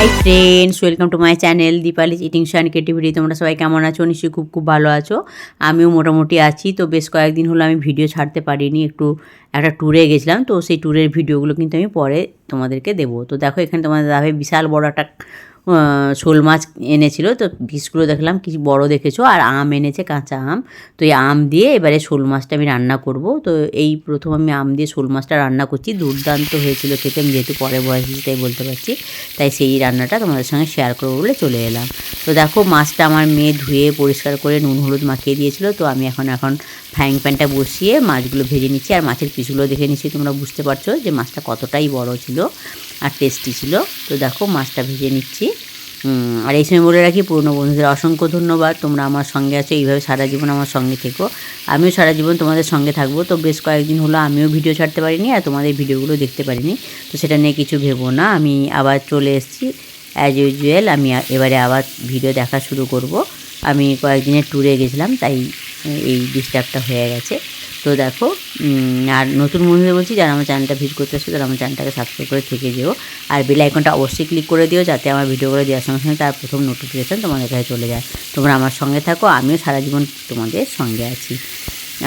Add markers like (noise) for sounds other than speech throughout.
Hi friends welcome to my channel Dipali eating শান creativity তোমরা সবাই কেমন আছো? নিশ্চয়ই খুব খুব ভালো আছো। আমিও মোটামুটি আছি। তো বেশ কয়েকদিন হলো আমি ভিডিও ছাড়তে পারিনি। একটু একটা ট্যুরে গেছিলাম। তো সেই ট্যুরের ভিডিওগুলো কিন্তু আমি পরে তোমাদেরকে দেবো। তো দেখো, এখানে তোমাদের দাবে বিশাল বড় একটা শোল মাছ এনেছিল, তো পিসগুলো দেখলাম কিছু বড় দেখেছ, আর আম এনেছে, কাঁচা আম। তো এই আম দিয়ে এবারে শোল মাছটা আমি রান্না করব। তো এই প্রথম আমি আম দিয়ে শোল মাছটা রান্না করছি। দুর্দান্ত হয়েছিল খেতে, আমি যেহেতু পরে বয়স তাই বলতে পারছি। তাই সেই রান্নাটা তোমাদের সঙ্গে শেয়ার করব বলে চলে এলাম। তো দেখো, মাছটা আমার মেয়ে ধুয়ে পরিষ্কার করে নুন, হলুদ মাখিয়ে দিয়েছিল, তো আমি এখন এখন ফ্রাইং প্যানটা বসিয়ে মাছগুলো ভেজে নিচ্ছি। আর মাছের পিসগুলো দেখে নিচ্ছি, তোমরা বুঝতে পারছ যে মাছটা কতটাই বড় ছিল আর টেস্টি ছিল। তো দেখো, মাছটা ভেজে নিচ্ছি। আর এই সময় বলে রাখি, পুরনো বন্ধুদের অসংখ্য ধন্যবাদ। তোমরা আমার সঙ্গে আছো, এইভাবে সারা জীবন আমার সঙ্গে থেকো। আমিও সারা জীবন তোমাদের সঙ্গে থাকব। তো বেশ কয়েকদিন হলো, আমিও ভিডিও ছাড়তে পারিনি আর তোমাদের ভিডিওগুলো দেখতে পারিনি। তো সেটা নিয়ে কিছু ভেবো না। আমি আবার চলে এসেছি। অ্যাজ ইউজুয়াল আমি এবারে আবার ভিডিও দেখা শুরু করব। আমি কয়েকদিনের ট্যুরে গেছিলাম, তাই এই ডিস্টার্বটা হয়ে গেছে। তো দেখো আর নতুন বন্ধুদের বলছি, যারা আমার চ্যানেলটা ভিজিট করতে আসছে, তারা আমার চ্যানেলটাকে সাবস্ক্রাইব করে থেকে যেও। আর বেল আইকনটা অবশ্যই ক্লিক করে দিও, যাতে আমার ভিডিওগুলো দেওয়ার সঙ্গে সঙ্গে তার প্রথম নোটিফিকেশান তোমাদের কাছে চলে যায়। তোমরা আমার সঙ্গে থাকো, আমিও সারা জীবন তোমাদের সঙ্গে আছি।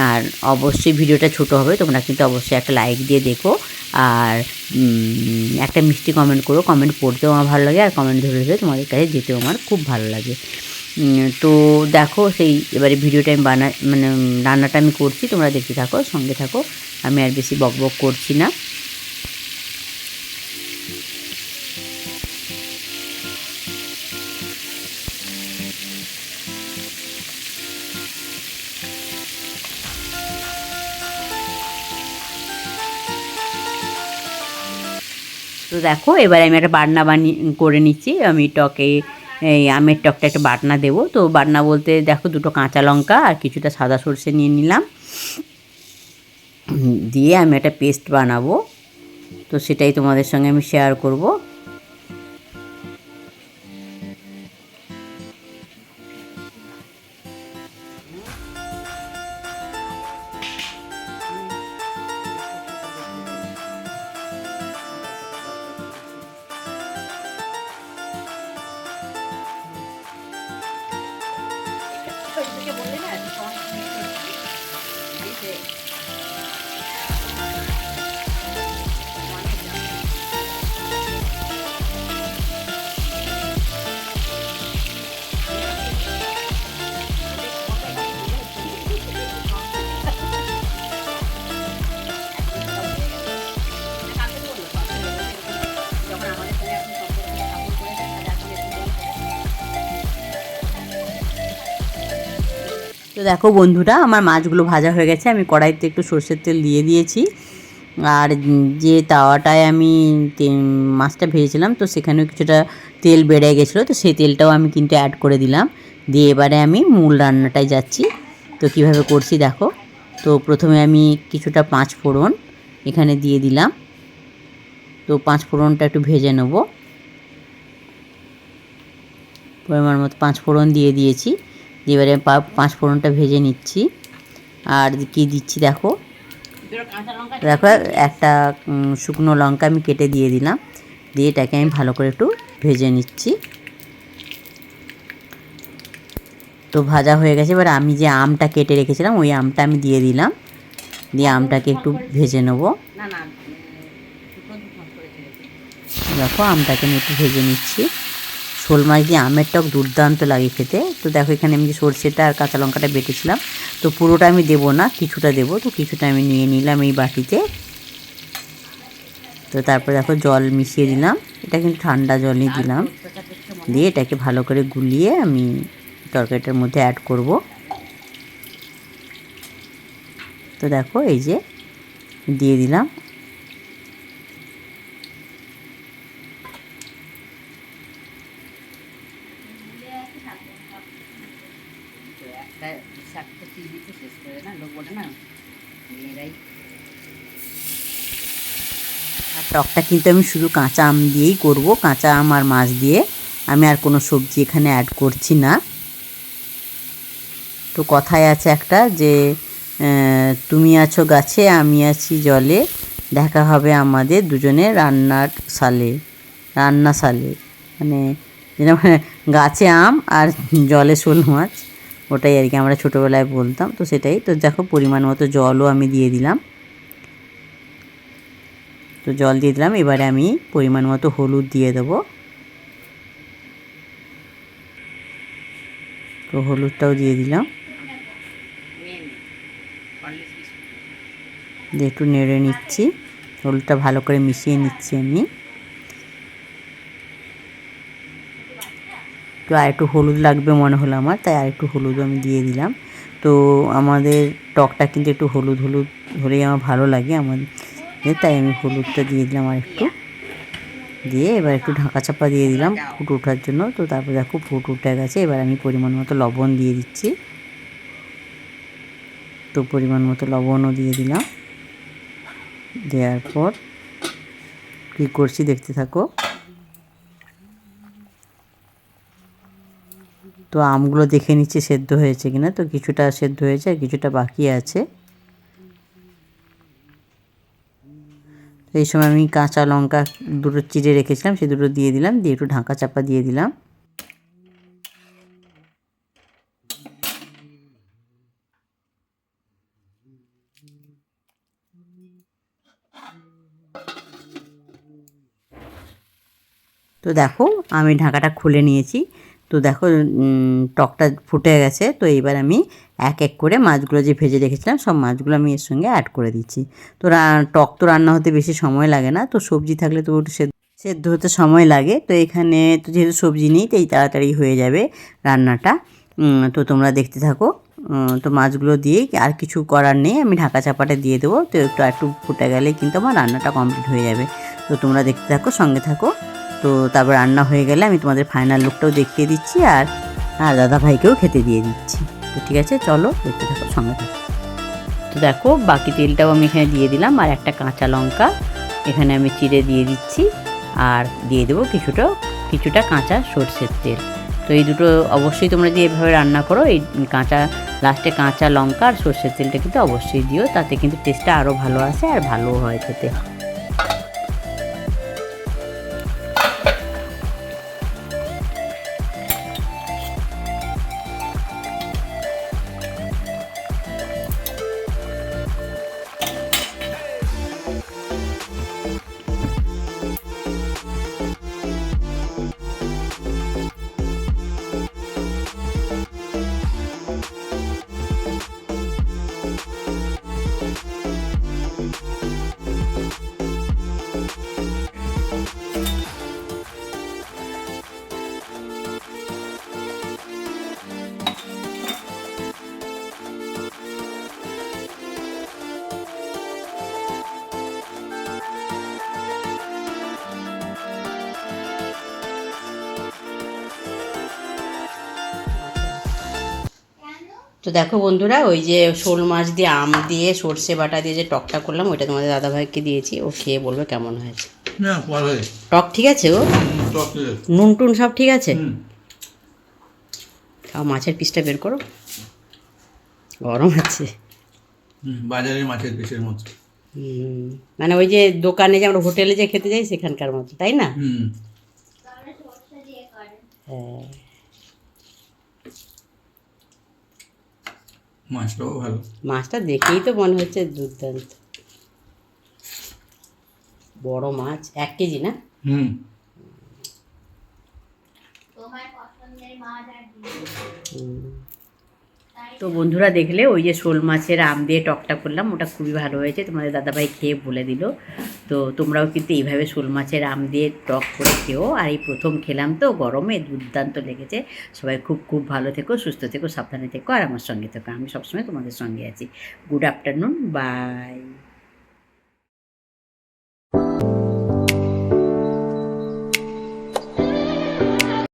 আর অবশ্যই ভিডিওটা ছোট হবে, তোমরা কিন্তু অবশ্যই একটা লাইক দিয়ে দেখো। আর একটা মিষ্টি কমেন্ট করো কমেন্ট পড়তেও আমার ভালো লাগে আর কমেন্ট ধরে ধরে তোমাদের কাছে যেতেও আমার খুব ভালো লাগে। তো দেখো সেই এবারে ভিডিওটা আমি বানা মানে রান্নাটা আমি করছি, তোমরা দেখতে থাকো, সঙ্গে থাকো, আমি আর বেশি বক বক করছি না। তো দেখো, এবার আমি একটা বাটনা বানিয়ে করে নিচ্ছি। আমি টকে, এই আমের টকটা একটা বাটনা দেবো। তো বাটনা বলতে দেখো, দুটো কাঁচা লঙ্কা আর কিছুটা সাদা সর্ষে নিয়ে নিলাম। দিয়ে আমি একটা পেস্ট বানাবো। তো সেটাই তোমাদের সঙ্গে আমি শেয়ার করব। তো দেখো বন্ধুরা, আমার মাছগুলো ভাজা হয়ে গেছে। আমি কড়াইতে একটু সর্ষের তেল দিয়ে দিয়েছি। আর যে তাওয়াটায় আমি মাছটা ভেজেছিলাম, তো সেখানেও কিছুটা তেল বেড়ে গেছিল, তো সেই তেলটাও আমি কিন্তু অ্যাড করে দিলাম। দিয়ে এবারে আমি মূল রান্নাটায় যাচ্ছি। তো কীভাবে করছি দেখো। তো প্রথমে আমি কিছুটা পাঁচ ফোড়ন এখানে দিয়ে দিলাম। তো পাঁচ ফোড়নটা একটু ভেজে নেব। পরিমাণ মতো পাঁচ ফোড়ন দিয়ে দিয়েছি। দিয়ে এবারে পাঁচ ফোড়নটা ভেজে নিচ্ছি। আর কি দিচ্ছি দেখো? দেখো, একটা শুকনো লঙ্কা আমি কেটে দিয়ে দিলাম। দিয়ে এটাকে আমি ভালো করে একটু ভেজে নিচ্ছি। তো ভাজা হয়ে গেছে। এবার আমি যে আমটা কেটে রেখেছিলাম, ওই আমটা আমি দিয়ে দিলাম। দিয়ে আমটাকে একটু ভেজে নেব। দেখো, আমটাকে আমি একটু ভেজে নিচ্ছি। শোল মাছ দিয়ে আমের টক দুর্দান্ত লাগে খেতে। তো দেখো, এখানে আমি যে সর্ষেটা আর কাঁচা লঙ্কাটা বেটেছিলাম, তো পুরোটা আমি দেবো না, কিছুটা দেবো। তো কিছুটা আমি নিয়ে নিলাম এই বাটিতে। তো তারপর দেখো, জল মিশিয়ে দিলাম। এটা কিন্তু ঠান্ডা জলই দিলাম। দিয়ে এটাকে ভালো করে গুলিয়ে আমি তরকারিটার মধ্যে অ্যাড করব। তো দেখো, এই যে দিয়ে দিলাম একটা শাকটা চিবিতে শেষ করে না লোক বলে না মেয়েরাই আর টকটা কিন্তু আমি শুধু কাঁচা আম দিয়েই করব। কাঁচা আম আর মাছ দিয়ে আমি আর কোনো সবজি এখানে অ্যাড করছি না। তো কথায় আছে একটা যে তুমি আছো গাছে, আমি আছি জলে। দেখা হবে আমাদের দুজনে রান্নার সালে, রান্না সালে। মানে যেটা মানে (laughs) গাছে আম আর জলে শোল মাছ, ওটাই আর কি আমরা ছোটোবেলায় বলতাম। তো সেটাই। তো দেখো পরিমাণ মতো জলও আমি দিয়ে দিলাম। তো জল দিয়ে দিলাম। এবারে আমি পরিমাণ মতো হলুদ দিয়ে দেবো। তো হলুদটাও দিয়ে দিলাম। দিয়ে একটু নেড়ে নিচ্ছি। হলুদটা ভালো করে মিশিয়ে নিচ্ছি আমি। তো আর একটু হলুদ লাগবে মনে হলো আমার, তাই আর একটু হলুদ আমি দিয়ে দিলাম। তো আমাদের টকটা কিন্তু একটু হলুদ হলুদ হলেই আমার ভালো লাগে। আমাদের তাই আমি হলুদটা দিয়ে দিলাম আর একটু দিয়ে এবার একটু ঢাকা চাপা দিয়ে দিলাম ফুট ওঠার জন্য। তো তারপর দেখো ফুট উঠে গেছে, এবার আমি পরিমাণ মতো লবণ দিয়ে দিচ্ছি। তো পরিমাণ মতো লবণও দিয়ে দিলাম। দেওয়ার পর কী করছি দেখতে থাকো। তো আমগুলো দেখে নিচ্ছি সেদ্ধ হয়েছে কিনা। তো কিছুটা সেদ্ধ হয়েছে আর কিছুটা বাকি আছে। এই সময় আমি কাঁচা লঙ্কা দুটো চিড়ে রেখেছিলাম, সে দুটো দিয়ে দিলাম, দিয়ে একটু ঢাকা চাপা দিয়ে দিলাম। তো দেখো, আমি ঢাকাটা খুলে নিয়েছি। তো দেখো টকটা ফুটে গেছে, তো এইবার আমি এক এক করে মাছগুলো যে ভেজে রেখেছিলাম, সব মাছগুলো আমি এর সঙ্গে অ্যাড করে দিচ্ছি। তো টক তো রান্না হতে বেশি সময় লাগে না, তো সবজি থাকলে তো সেদ্ধ সেদ্ধ হতে সময় লাগে। তো এখানে তো যেহেতু সবজি নেই তাই তাড়াতাড়ি হয়ে যাবে রান্নাটা। তো তোমরা দেখতে থাকো তো মাছগুলো দিয়েই আর কিছু করার নেই, আমি ঢাকা চাপাটা দিয়ে দেবো। তো একটু একটু ফুটে গেলে কিন্তু আমার রান্নাটা কমপ্লিট হয়ে যাবে। তো তোমরা দেখতে থাকো, সঙ্গে থাকো। তো তারপর রান্না হয়ে গেলে আমি তোমাদের ফাইনাল লুকটাও দেখিয়ে দিচ্ছি আর আর দাদা ভাইকেও খেতে দিয়ে দিচ্ছি। তো ঠিক আছে, চলো দেখতে থাকো সঙ্গে থাকো। তো দেখো, বাকি তেলটাও আমি এখানে দিয়ে দিলাম আর একটা কাঁচা লঙ্কা। এখানে আমি চিড়ে দিয়ে দিচ্ছি আর দিয়ে দেবো কিছুটা কিছুটা কাঁচা সর্ষের তেল। তো এই দুটো অবশ্যই তোমরা যদি এভাবে রান্না করো, এই কাঁচা লাস্টে কাঁচা লঙ্কা আর সর্ষের তেলটা কিন্তু অবশ্যই দিও, তাতে কিন্তু টেস্টটা আরও ভালো আসে আর ভালোও হয় খেতে। তো দেখো বন্ধুরা ওই যে শোল মাছ দিয়ে আম দিয়ে সর্ষে বাটা দিয়ে যে টকটা করলাম ওইটা তোমাদের দাদাভাইকে দিয়েছি ও খেয়ে বলবে কেমন হয়েছে। টক ঠিক আছে ও নুন টুন সব ঠিক আছে? খাও মাছের পিসটা বের করো। গরম আছে। বাজারের মাছের পিসের মতো। মানে ওই যে দোকানে যে আমরা হোটেলে যে খেতে যাই সেখানকার মতো তাই না? হুম। হ্যাঁ। মাছটাও ভালো। মাছটা দেখেই তো মনে হচ্ছে দুর্দান্ত। বড় মাছ এক কেজি না? হুম। তো বন্ধুরা দেখলে ওই যে শোল মাছের আম দিয়ে টকটা করলাম, ওটা খুবই ভালো হয়েছে। তোমাদের দাদাভাই খেয়ে বলে দিল। তো তোমরাও কিন্তু এইভাবে শোল মাছের আম দিয়ে টক করে খেও। আর এই প্রথম খেলাম তো, গরমে দুর্দান্ত লেগেছে। সবাই খুব খুব ভালো থেকো, সুস্থ থেকো, সাবধানে থেকো, আর আমার সঙ্গে থেকো। আমি সবসময় তোমাদের সঙ্গে আছি। Good afternoon by